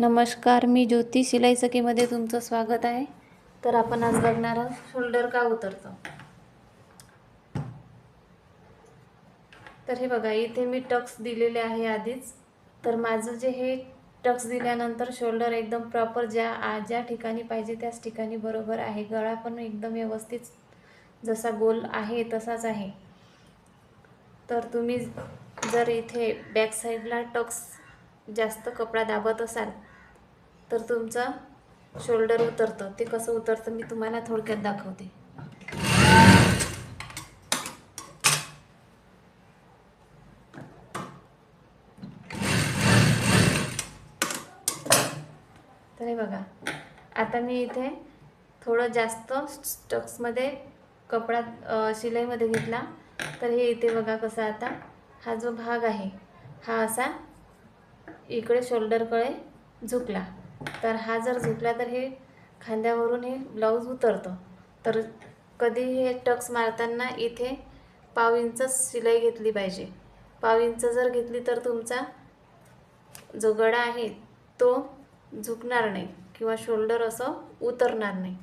नमस्कार मी ज्योती. शिलाई सखीमध्ये तुमचं स्वागत आहे. तर आपण आज बघणार आहोत शोल्डर का उतरतं? तर हे बघा इथे मी टक्स दिलेले आहे आधीच. तर माझं जे हे टक्स दिल्यानंतर शोल्डर एकदम प्रॉपर ज्या ज्या ठिकाणी पाहिजे त्याच ठिकाणी बरोबर आहे. गळा पण एकदम व्यवस्थित जसा गोल आहे तसाच आहे. तर तुम्ही जर इथे बॅक साईडला टक्स जास्त कपडा दाबत असाल तर तुमचं शोल्डर उतरतं. ते कसं उतरतं मी तुम्हाला थोडक्यात दाखवते. तर हे बघा. आता मी इथे थोडं जास्त स्टक्समध्ये कपडा शिलाईमध्ये घेतला. तर हे इथे बघा कसं आता हा जो भाग आहे हा असा इकडे शोल्डरकडे झुकला. तर हा जर झुकला तर हे खांद्यावरून हे ब्लाऊज उतरतं. तर कधी हे टक्स मारताना इथे पाव इंच शिलाई घेतली पाहिजे. पाव इंच जर घेतली तर तुमचा जो गळा आहे तो झुकणार नाही किंवा शोल्डर असं उतरणार नाही.